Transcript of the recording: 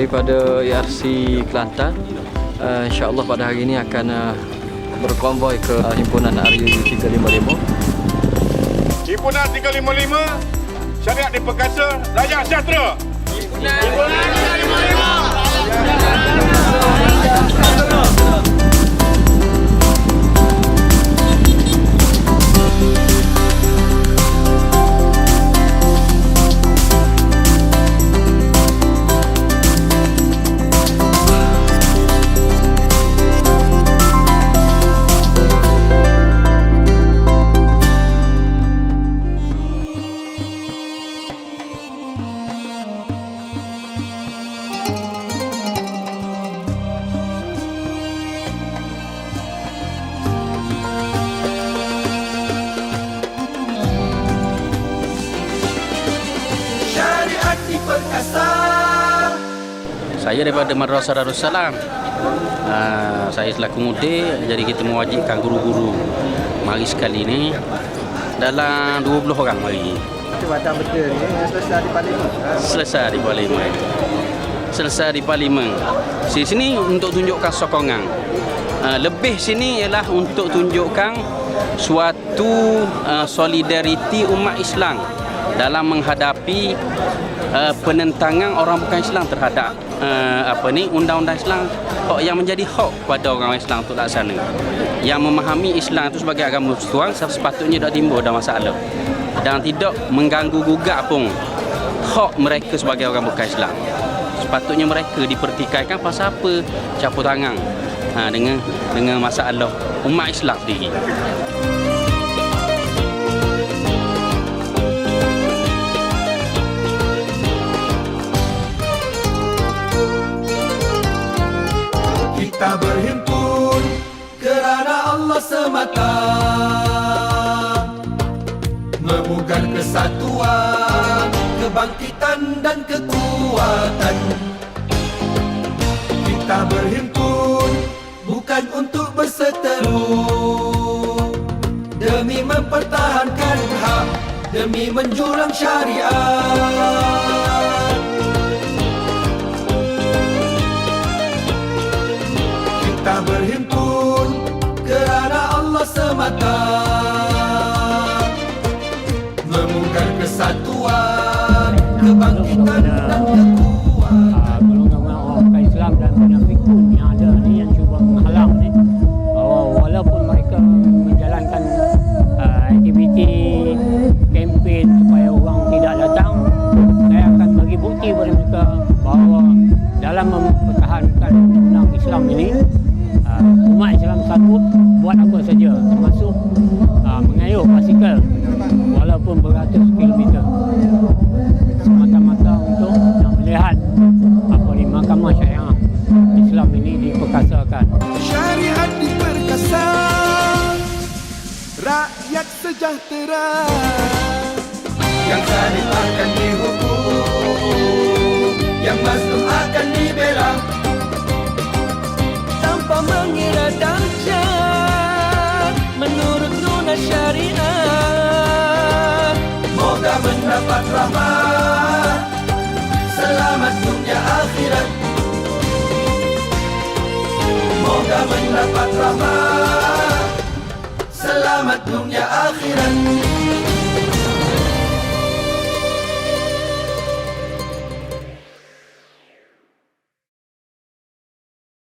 daripada ARC Kelantan. Uh, InsyaAllah pada hari ini akan uh, berkonvoi ke uh, himpunan RU 355 Himpunan 355 Syariat Diperkasa Rakyat Sejahtera. Syariat Saya daripada Madrasah Darussalam. Uh, saya selaku mudir jadi kita mewajibkan guru-guru mari sekali ni dalam 20 orang mari. Jabatan betul ni selesai di Parlimen. Selesai di parlimen. Selesai di parlimen. Di sini untuk tunjukkan sokongan. Uh, lebih sini ialah untuk tunjukkan suatu uh, solidariti umat Islam dalam menghadapi uh, penentangan orang bukan Islam terhadap uh, apa ni undang-undang Islam hak yang menjadi hak kepada orang Islam untuk laksana. Yang memahami Islam itu sebagai agama persatuan sepatutnya tak timbul ada masalah dan tidak mengganggu gugat pun hak mereka sebagai orang bukan Islam. Sepatutnya mereka dipertikaikan pasal apa campur tangan ha, dengan dengan masalah umat Islam sendiri. Berhimpun kerana Allah semata. Memugar kesatuan, kebangkitan dan kekuatan. Kita berhimpun bukan untuk berseteru. Demi mempertahankan hak, demi menjulang syariat kekuatan Ah, golongan orang Islam dan munafikun yang ada ni yang cuba menghalang ni bahawa walaupun mereka menjalankan ah, aktiviti kempen supaya orang tidak datang saya akan bagi bukti kepada mereka bahawa dalam mempertahankan undang Islam ini ah, umat Islam sanggup buat apa saja termasuk ah, mengayuh basikal walaupun beratus mahkamah syariah. Islam ini diperkasakan. Syariat diperkasa. Rakyat sejahtera. Yang zalim akan dihukum. Yang mazlum akan dibela. Tanpa mengira darjat Menurut nuna syariat Moga mendapat rahmat Moga mendapat rahmat Selamat dunia akhirat